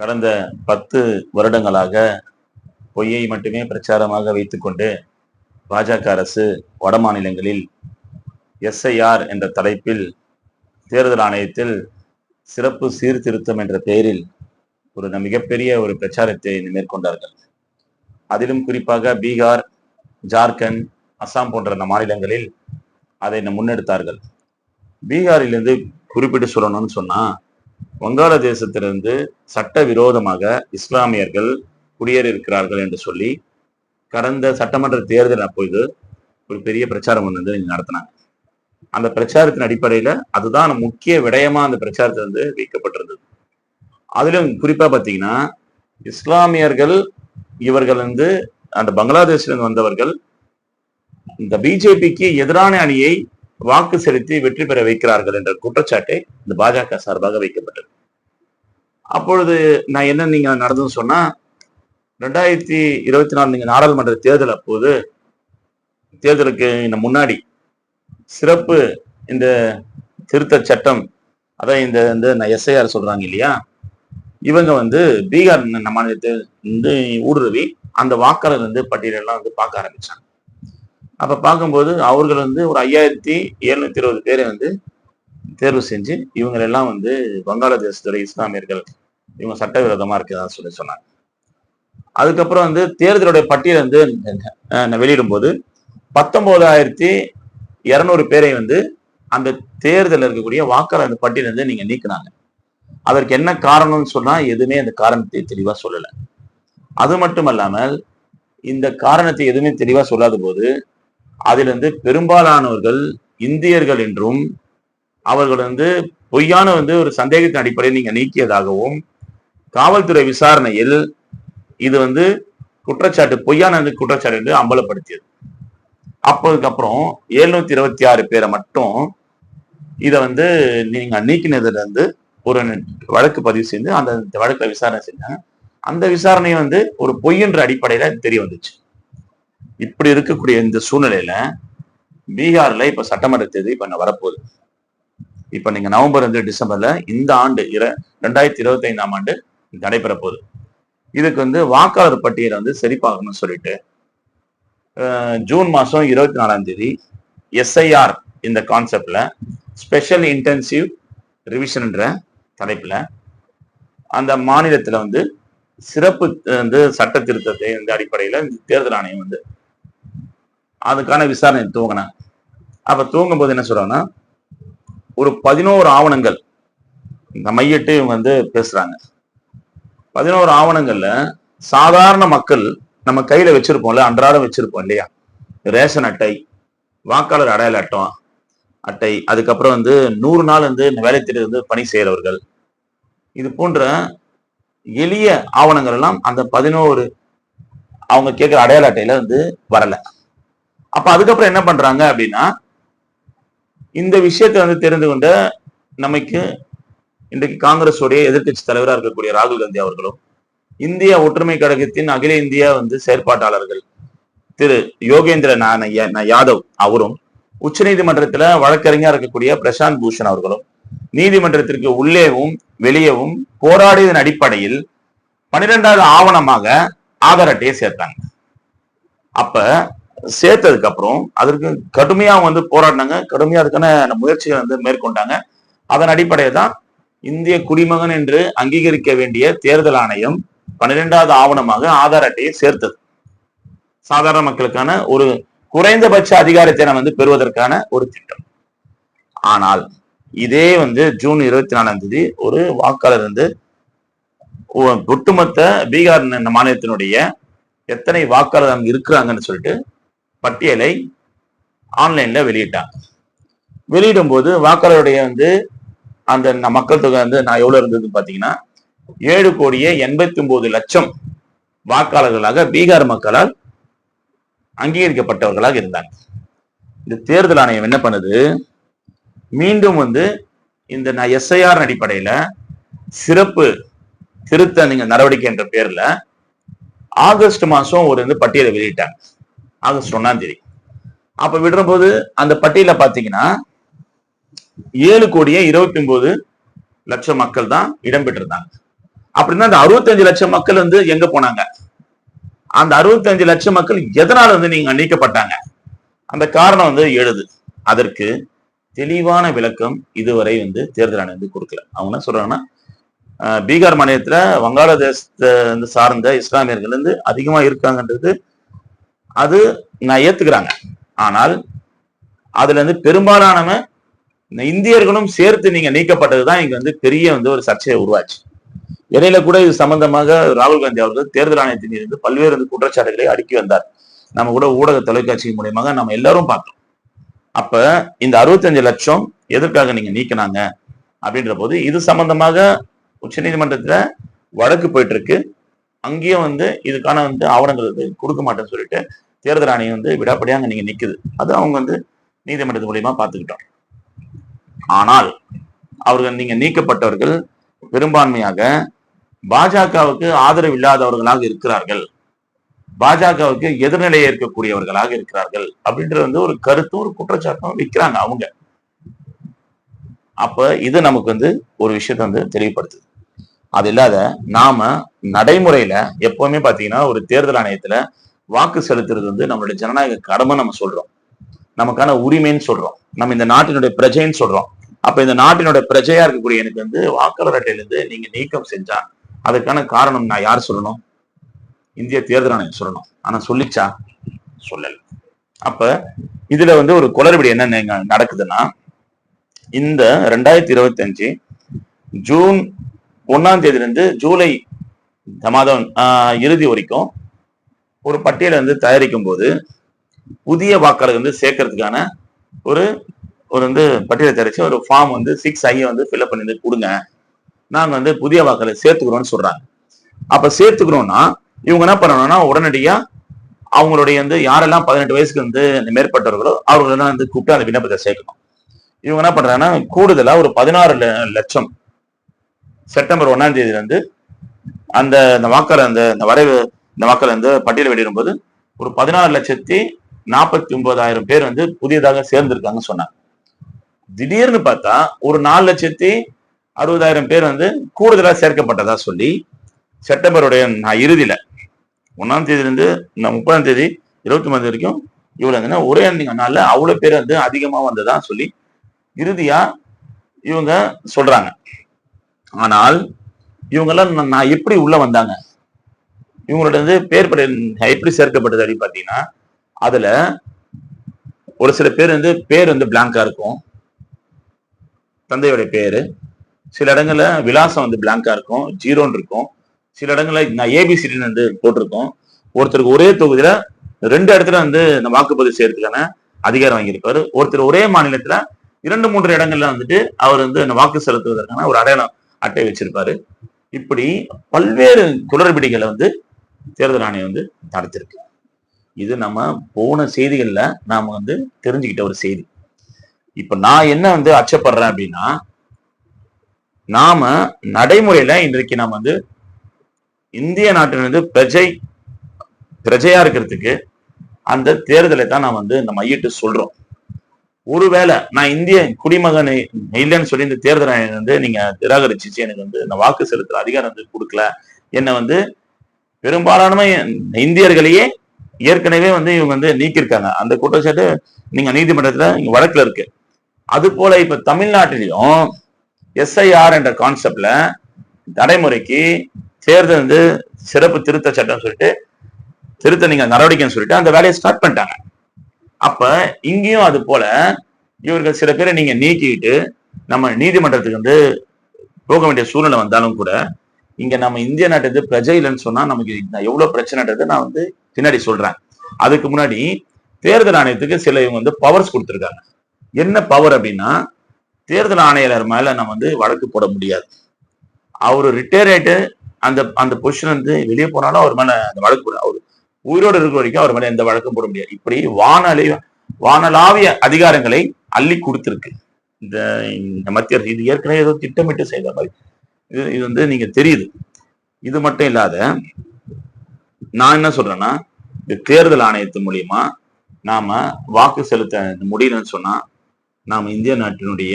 கடந்த பத்து வருடங்களாக பொய்யை மட்டுமே பிரச்சாரமாக வைத்துக்கொண்டு பாஜக அரசு வட மாநிலங்களில் எஸ்ஐஆர் என்ற தலைப்பில் தேர்தல் ஆணையத்தில் சிறப்பு சீர்திருத்தம் என்ற பெயரில் ஒரு மிகப்பெரிய ஒரு பிரச்சாரத்தை மேற்கொண்டார்கள். அதிலும் குறிப்பாக பீகார் ஜார்க்கண்ட் அசாம் போன்ற அந்த மாநிலங்களில் அதை முன்னெடுத்தார்கள். பீகாரிலிருந்து குறிப்பிட்டு சொல்லணும்னு சொன்னால் வங்காளதேசத்திலிருந்து சட்டவிரோதமாக இஸ்லாமியர்கள் குடியேறி இருக்கிறார்கள் என்று சொல்லி கடந்த சட்டமன்ற தேர்தல் அப்பொழுது ஒரு பெரிய பிரச்சாரம் ஒன்று வந்து நடத்தினாங்க. அந்த பிரச்சாரத்தின் அடிப்படையில அதுதான் முக்கிய விடயமா அந்த பிரச்சாரத்தில் வந்து வைக்கப்பட்டிருந்தது. அதிலும் குறிப்பா பாத்தீங்கன்னா இஸ்லாமியர்கள் இவர்கள் வந்து அந்த பங்களாதேஷிலிருந்து வந்தவர்கள் இந்த பிஜேபிக்கு எதிரான அணியை வாக்கு செலுத்தி வெற்றி பெற வைக்கிறார்கள் என்ற குற்றச்சாட்டை இந்த பாஜக சார்பாக வைக்கப்பட்டது. அப்பொழுது நான் என்ன நீங்க நடந்ததுன்னு சொன்னா ரெண்டாயிரத்தி இருபத்தி நாலு நீங்க நாடாளுமன்ற தேர்தல் அப்போது தேர்தலுக்கு இந்த முன்னாடி சிறப்பு இந்த திருத்த சட்டம் அதான் இந்த இந்த எஸ்ஐஆர் சொல்றாங்க இல்லையா இவங்க வந்து பீகார் ந- மாநிலத்தை வந்து ஊடுருவி அந்த வாக்காளர் வந்து பட்டியலெல்லாம் வந்து பார்க்க ஆரம்பிச்சாங்க. அப்ப பார்க்கும்போது அவர்கள் வந்து ஒரு ஐயாயிரத்தி எழுநூத்தி இருபது பேரை வந்து தேர்வு செஞ்சு இவங்களெல்லாம் வந்து வங்காளதேசத்துடைய இஸ்லாமியர்கள். இவங்க சட்டவிரோதமா இருக்கிறதா சொல்லி சொன்னாங்க. அதுக்கப்புறம் வந்து தேர்தலுடைய பட்டியல் வந்து வெளியிடும்போது வெளியிடும் போது பத்தொன்பதாயிரத்தி இருநூறு பேரை வந்து அந்த தேர்தலில் இருக்கக்கூடிய வாக்காளர் அந்த பட்டியல வந்து நீங்க நீக்கினாங்க. அதற்கு என்ன காரணம்னு சொன்னா எதுவுமே அந்த காரணத்தை தெளிவா சொல்லலை. அது மட்டும் அல்லாமல் இந்த காரணத்தை எதுவுமே தெளிவா சொல்லாத போது அதிலிருந்து பெரும்பாலானவர்கள் இந்தியர்கள் என்றும் அவர்கள் வந்து பொய்யான வந்து ஒரு சந்தேகத்தின் அடிப்படையில் நீங்க நீக்கியதாகவும் காவல்துறை விசாரணையில் இது வந்து குற்றச்சாட்டு பொய்யான குற்றச்சாட்டு என்று அம்பலப்படுத்தியது. அப்போதுக்கப்புறம் எழுநூத்தி இருபத்தி ஆறு பேரை மட்டும் இதை வந்து நீங்க நீக்கினதுல இருந்து ஒரு வழக்கு பதிவு செய்து அந்த வழக்கில் விசாரணை செஞ்சாங்க அந்த விசாரணை வந்து ஒரு பொய்யன்ற அடிப்படையில தெரிய வந்துச்சு. இப்படி இருக்கக்கூடிய இந்த சூழ்நிலையில பீகார்ல இப்ப சட்டமன்ற தேதி இப்ப நான் வரப்போகுது. இப்ப நீங்க நவம்பர் வந்து டிசம்பர்ல இந்த ஆண்டு இர ரெண்டாயிரத்தி இருபத்தி ஐந்தாம் ஆண்டு நடைபெற போகுது இதுக்கு வந்து வாக்காளர் பட்டியலை வந்து சரிபார்க்கணும்னு சொல்லிட்டு ஜூன் மாசம் இருபத்தி நாலாம் தேதி எஸ்ஐஆர் இந்த கான்செப்ட்ல ஸ்பெஷல் இன்டென்சிவ் ரிவிஷன்ன்ற தலைப்புல அந்த மாநிலத்துல வந்து சிறப்பு வந்து சட்ட திருத்தத்தை இந்த அடிப்படையில இந்த தேர்தல் ஆணையம் வந்து அதுக்கான விசாரணை துவங்கினாங்க அப்ப தூங்கும் போது என்ன சொல்றாங்கன்னா ஒரு பதினோரு ஆவணங்கள் இந்த மையிட்டு இவங்க வந்து பேசுறாங்க. பதினோரு ஆவணங்கள்ல சாதாரண மக்கள் நம்ம கையில வச்சிருப்போம்ல அன்றாடம் வச்சிருப்போம் இல்லையா? ரேஷன் அட்டை வாக்காளர் அடையாள அட்டை அட்டை அதுக்கப்புறம் வந்து நூறு நாள் வந்து இந்த வேலை திட்டம் வந்து பணி செய்யறவர்கள். இது போன்ற எளிய ஆவணங்கள் எல்லாம் அந்த பதினோரு அவங்க கேட்குற அடையாள அட்டையில வந்து வரலை. அப்ப அதுக்கப்புறம் என்ன பண்றாங்க அப்படின்னா இந்த விஷயத்தை வந்து தெரிந்து கொண்ட நமக்கு இன்றைக்கு காங்கிரஸுடைய எதிர்கட்சி தலைவராக இருக்கக்கூடிய ராகுல் காந்தி அவர்களும் இந்திய ஒற்றுமை கழகத்தின் அகில இந்திய வந்து செயற்பாட்டாளர்கள் திரு யோகேந்திர யாதவ் அவரும் உச்ச நீதிமன்றத்துல வழக்கறிஞர் இருக்கக்கூடிய பிரசாந்த் பூஷன் அவர்களும் நீதிமன்றத்திற்கு உள்ளேவும் வெளியேவும் போராடியதன் அடிப்படையில் பன்னிரெண்டாவது ஆவணமாக ஆதார் அட்டையை சேர்த்தாங்க. அப்ப சேர்த்ததுக்கு அப்புறம் அதற்கு கடுமையா வந்து போராடினாங்க. கடுமையா அதுக்கான முயற்சிகளை வந்து மேற்கொண்டாங்க. அதன் அடிப்படையில் தான் இந்திய குடிமகன் என்று அங்கீகரிக்க வேண்டிய தேர்தல் ஆணையம் பன்னிரெண்டாவது ஆவணமாக ஆதார் அட்டையை சேர்த்தது. சாதாரண மக்களுக்கான ஒரு குறைந்தபட்ச அதிகாரத்தை நம்ம வந்து பெறுவதற்கான ஒரு திட்டம். ஆனால் இதே வந்து ஜூன் இருபத்தி நாலாம் தேதி ஒரு வாக்காளர் வந்து ஒ- ஒட்டுமொத்த பீகார் மாநிலத்தினுடைய எத்தனை வாக்காளர் அங்க இருக்கிறாங்கன்னு சொல்லிட்டு பட்டியலை ஆன்லைன்ல வெளியிட்டாங்க. வெளியிடும் போது வாக்காளருடைய வந்து அந்த மக்கள் தொகை வந்து நான் எவ்வளவு இருந்ததுன்னு பாத்தீங்கன்னா ஏழு கோடியே எண்பத்தி ஒன்பது லட்சம் வாக்காளர்களாக பீகார் மக்களால் அங்கீகரிக்கப்பட்டவர்களாக இருந்தாங்க. இந்த தேர்தல் ஆணையம் என்ன பண்ணுது? மீண்டும் வந்து இந்த நான் எஸ்ஐஆர் அடிப்படையில சிறப்பு திருத்த நீங்க நடவடிக்கை என்ற பேர்ல ஆகஸ்ட் மாசம் ஒரு வந்து பட்டியலை வெளியிட்டாங்க. ஆகஸ்ட் ஒண்ணாம் தேதி அப்ப விடும்போது அந்த பட்டியல பாத்தீங்கன்னா ஏழு கோடியே இருபத்தி ஒன்பது லட்சம் மக்கள் தான் இடம்பெற்றிருந்தாங்க அப்படின்னா அந்த அறுபத்தஞ்சு லட்சம் மக்கள் வந்து எங்க போனாங்க? அந்த அறுபத்தஞ்சு லட்சம் மக்கள் எதனால வந்து நீங்க நீக்கப்பட்டாங்க? அந்த காரணம் வந்து எழுது. அதற்கு தெளிவான விளக்கம் இதுவரை வந்து தேர்தல் ஆணையம் வந்து கொடுக்கல. அவங்க என்ன சொல்றாங்கன்னா ஆஹ், பீகார் மாநிலத்துல வங்காளதேசத்தை வந்து சார்ந்த இஸ்லாமியர்கள் வந்து அதிகமா இருக்காங்கன்றது அது நான் ஏத்துக்கிறாங்க. ஆனால் அதுல இருந்து பெரும்பாலானவன் இந்தியர்களும் சேர்த்து நீங்க நீக்கப்பட்டதுதான் இங்க வந்து பெரிய வந்து ஒரு சர்ச்சையை உருவாச்சு. இடையில கூட இது சம்பந்தமாக ராகுல் காந்தி அவர்கள் தேர்தல் ஆணையத்தின் இருந்து பல்வேறு வந்து குற்றச்சாட்டுகளை அடுக்கி வந்தார். நம்ம கூட ஊடக தொலைக்காட்சி மூலியமாக நம்ம எல்லாரும் பார்த்தோம். அப்ப இந்த அறுபத்தஞ்சு லட்சம் எதற்காக நீங்க நீக்கினாங்க? அப்படின்ற போது இது சம்பந்தமாக உச்சநீதிமன்றத்துல வழக்கு போயிட்டு இருக்கு. அங்கேயும் வந்து இதுக்கான வந்து ஆவணங்கள் வந்து கொடுக்க மாட்டேன்னு சொல்லிட்டு தேர்தல் ஆணையம் வந்து விடாப்படியா அங்கே நீங்க நிக்குது. அது அவங்க வந்து நீதிமன்றத்து மூலியமா பார்த்துக்கிட்டோம் ஆனால் அவர்கள் நீங்க நீக்கப்பட்டவர்கள் பெரும்பான்மையாக பாஜகவுக்கு ஆதரவு இல்லாதவர்களாக இருக்கிறார்கள். பாஜகவுக்கு எதிர்நிலையை இருக்கக்கூடியவர்களாக இருக்கிறார்கள் அப்படின்ற வந்து ஒரு கருத்தும் ஒரு குற்றச்சாட்டும் விற்கிறாங்க அவங்க. அப்ப இது நமக்கு வந்து ஒரு விஷயத்தை வந்து தெளிவுபடுத்துது. அது இல்லாத நாம நடைமுறையில எப்பவுமே பாத்தீங்கன்னா ஒரு தேர்தல் ஆணையத்துல வாக்கு செலுத்துறது வந்து நம்மளுடைய ஜனநாயக கடமை நம்ம சொல்றோம். நமக்கான உரிமைன்னு சொல்றோம். நம்ம இந்த நாட்டினுடைய பிரஜைன்னு சொல்றோம். அப்ப இந்த நாட்டினுடைய பிரஜையா இருக்கக்கூடிய எனக்கு வந்து வாக்காளர் அட்டையிலிருந்து நீங்க நீக்கம் செஞ்சா அதுக்கான காரணம் நான் யார் சொல்லணும்? இந்திய தேர்தல் ஆணையம் சொல்லணும். ஆனா சொல்லிச்சா? சொல்லல. அப்ப இதுல வந்து ஒரு குளறுபடி என்ன நடக்குதுன்னா இந்த ரெண்டாயிரத்தி இருபத்தி அஞ்சு ஜூன் ஒன்னாம் தேதியிலிருந்து ஜூலை மாதம் இறுதி வரைக்கும் ஒரு பட்டியலை வந்து தயாரிக்கும் போது புதிய வாக்காளர் வந்து சேர்க்கறதுக்கான ஒரு ஒரு வந்து பட்டியலை தயாரிச்சு ஒரு ஃபார்ம் வந்து சிக்ஸ் ஐயை வந்து ஃபில்அப் பண்ணி வந்து கொடுங்க. நாங்கள் வந்து புதிய வாக்காளர் சேர்த்துக்கிறோம்னு சொல்றாங்க. அப்போ சேர்த்துக்கிறோம்னா இவங்க என்ன பண்ணணும்னா உடனடியா அவங்களுடைய வந்து யாரெல்லாம் பதினெட்டு வயசுக்கு வந்து மேற்பட்டவர்களோ அவர்களெல்லாம் வந்து கூப்பிட்டு அந்த விண்ணப்பத்தை சேர்க்கணும். இவங்க என்ன பண்றாங்கன்னா கூடுதலா ஒரு பதினாறு ல- லட்சம் செப்டம்பர் ஒன்னாம் தேதியில இருந்து அந்த இந்த வாக்காளர் அந்த இந்த வரைவு இந்த வாக்காளர் வந்து பட்டியல் வெளியிடும்போது ஒரு பதினாறு லட்சத்தி நாற்பத்தி ஒன்பதாயிரம் பேர் வந்து புதியதாக சேர்ந்திருக்காங்கன்னு சொன்னாங்க. திடீர்னு பார்த்தா ஒரு நாலு லட்சத்தி அறுபதாயிரம் பேர் வந்து கூடுதலாக சேர்க்கப்பட்டதா சொல்லி செப்டம்பருடைய நா- இறுதியில ஒன்னாம் தேதியில இந்த முப்பதாம் தேதி இருபத்தி ஒன்பது வரைக்கும் இவ்வளவு இருந்ததுன்னா ஒரே நாளில் அவ்வளோ பேர் வந்து அதிகமாக வந்ததா சொல்லி இறுதியா இவங்க சொல்றாங்க. ஆனால் இவங்கெல்லாம் நான் எப்படி உள்ள வந்தாங்க? இவங்களோட வந்து பேர் எப்படி சேர்க்கப்பட்டது அப்படின்னு பாத்தீங்கன்னா அதுல ஒரு சில பேர் வந்து பேர் வந்து பிளாங்கா இருக்கும். தந்தையோட பேரு. சில இடங்கள்ல விலாசம் வந்து பிளாங்கா இருக்கும். ஜீரோன்னு இருக்கும். சில இடங்கள்ல நான் ஏபிசிடின்னு வந்து போட்டிருக்கோம். ஒருத்தருக்கு ஒரே தொகுதியில ரெண்டு இடத்துல வந்து இந்த வாக்குப்பதிவு செய்யறதுக்கான அதிகாரம் வாங்கியிருப்பாரு. ஒருத்தர் ஒரே மாநிலத்துல இரண்டு மூன்று இடங்கள்ல வந்துட்டு அவர் வந்து இந்த வாக்கு செலுத்துவதற்கான ஒரு அடையாளம் அட்டை வச்சிருப்பாரு. இப்படி பல்வேறு குளறுபடிகளை வந்து தேர்தல் ஆணையம் வந்து நடத்திருக்கு. இது நம்ம போன செய்திகள்ல நாம வந்து தெரிஞ்சுக்கிட்ட ஒரு செய்தி. இப்ப நான் என்ன வந்து அச்சப்படுறேன் அப்படின்னா நாம நடைமுறையில இன்றைக்கு நாம வந்து இந்திய நாட்டிலிருந்து பிரஜை பிரஜையா இருக்கிறதுக்கு அந்த தேர்தலை தான் நாம் வந்து இந்த மையிட்டு சொல்றோம். ஒருவேளை நான் இந்திய குடிமகன் இல்லைன்னு சொல்லி இந்த தேர்தல் வந்து நீங்க நிராகரிச்சிச்சு எனக்கு வந்து இந்த வாக்கு செலுத்துற அதிகாரம் வந்து கொடுக்கல. என்ன வந்து பெரும்பாலான இந்தியர்களையே ஏற்கனவே வந்து இவங்க வந்து நீக்கியிருக்காங்க. அந்த குற்றச்சாட்டு நீங்க நீதிமன்றத்துல இங்க வழக்குல இருக்கு. அது போல இப்ப தமிழ்நாட்டிலையும் எஸ்ஐஆர் என்ற கான்செப்ட்ல நடைமுறைக்கு தேர்தல் வந்து சிறப்பு திருத்த சட்டம் சொல்லிட்டு திருத்த நீங்க நடவடிக்கைன்னு சொல்லிட்டு அந்த வேலையை ஸ்டார்ட் பண்ணிட்டாங்க. அப்ப இங்கேயும் அது போல இவர்கள் சில பேரை நீங்க நீக்கிட்டு நம்ம நீதிமன்றத்துக்கு வந்து போக வேண்டிய சூழ்நிலை வந்தாலும் கூட இங்க நம்ம இந்திய நாட்டு பிரஜை இல்லைன்னு சொன்னா நமக்கு எவ்வளவு பிரச்சனைன்றது நான் வந்து பின்னாடி சொல்றேன். அதுக்கு முன்னாடி தேர்தல் ஆணையத்துக்கு சில இவங்க வந்து பவர்ஸ் கொடுத்துருக்காங்க. என்ன பவர் அப்படின்னா தேர்தல் ஆணையர் மேல நம்ம வந்து வழக்கு போட முடியாது. அவர் ரிட்டையர் ஆயிட்டு அந்த அந்த பொசிஷன் வந்து வெளியே போனாலும் அவர் மேல அந்த வழக்கு போட அவர் உயிரோடு இருக்கிற வரைக்கும் அவர் மேலே எந்த வழக்கம் போட முடியாது. இப்படி வானலை வானலாவிய அதிகாரங்களை அள்ளி கொடுத்திருக்கு. இந்த இந்த மத்திய அரசு. இது ஏற்கனவே ஏதோ திட்டமிட்டு செய்த மாதிரி. இது இது வந்து நீங்க தெரியுது. இது மட்டும் இல்லாத நான் என்ன சொல்றேன்னா இந்த தேர்தல் ஆணையத்து மூலியமா நாம வாக்கு செலுத்த முடியலன்னு சொன்னா நாம இந்திய நாட்டினுடைய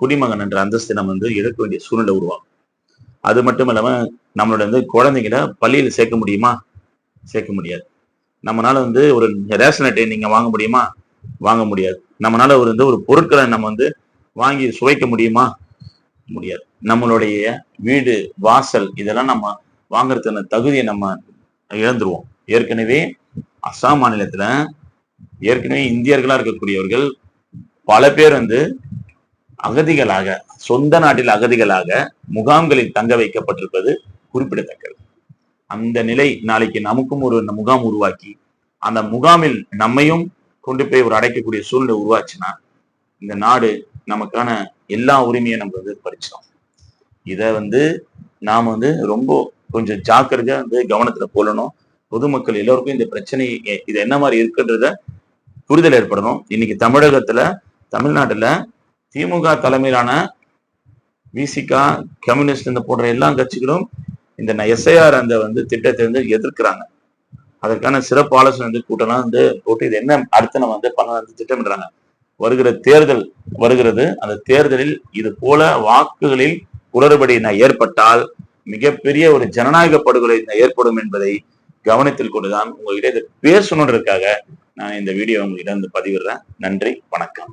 குடிமகன் என்ற அந்தஸ்தை நம்ம வந்து இழக்க வேண்டிய சூழ்நிலை உருவாகும். அது மட்டும் இல்லாம நம்மளோட வந்து குழந்தைங்களை பள்ளியில் சேர்க்க முடியுமா? சேர்க்க முடியாது. நம்மனால வந்து ஒரு ரேஷன் அட்டை நீங்க வாங்க முடியுமா? வாங்க முடியாது. நம்மனால ஒரு வந்து ஒரு பொருட்களை நம்ம வந்து வாங்கி சுவைக்க முடியுமா? முடியாது. நம்மளுடைய வீடு வாசல் இதெல்லாம் நம்ம வாங்குறதுக்கான தகுதியை நம்ம இழந்துருவோம். ஏற்கனவே அஸ்ஸாம் மாநிலத்துல ஏற்கனவே இந்தியர்களா இருக்கக்கூடியவர்கள் பல பேர் வந்து அகதிகளாக சொந்த நாட்டில் அகதிகளாக முகாம்களில் தங்க வைக்கப்பட்டிருப்பது குறிப்பிடத்தக்கது. அந்த நிலை நாளைக்கு நமக்கும் ஒரு முகாம் உருவாக்கி அந்த முகாமில் நம்மையும் கொண்டு போய் ஒரு அடைக்கக்கூடிய சூழ்நிலை உருவாச்சுன்னா இந்த நாடு நமக்கான எல்லா உரிமையும் நம்ம வந்து பறிச்சோம் இதை வந்து நாம் வந்து ரொம்ப கொஞ்சம் ஜாக்கிரதையா வந்து கவனத்துல கொள்ளணும். பொதுமக்கள் எல்லோருக்கும் இந்த பிரச்சனை இது என்ன மாதிரி இருக்குன்றத புரிதல் ஏற்படணும். இன்னைக்கு தமிழகத்துல தமிழ்நாட்டுல திமுக தலைமையிலான விசிகா கம்யூனிஸ்ட் இந்த போன்ற எல்லா கட்சிகளும் இந்த எஸ்ஐஆர் அந்த வந்து திட்டத்தை வந்து எதிர்க்கிறாங்க. அதற்கான சிறப்பு ஆலோசனை வந்து கூட்டம்லாம் வந்து போட்டு இது என்ன அடுத்து நம்ம வந்து பண்ண வந்து திட்டமிடுறாங்க. வருகிற தேர்தல் வருகிறது. அந்த தேர்தலில் இது போல வாக்குகளில் குளறுபடி ஏற்பட்டால் மிகப்பெரிய ஒரு ஜனநாயக படுகொலை ஏற்படும் என்பதை கவனத்தில் கொண்டுதான் உங்ககிட்ட இதை பேசணுன்றதுக்காக நான் இந்த வீடியோ உங்ககிட்ட வந்து பதிவிடுறேன். நன்றி. வணக்கம்.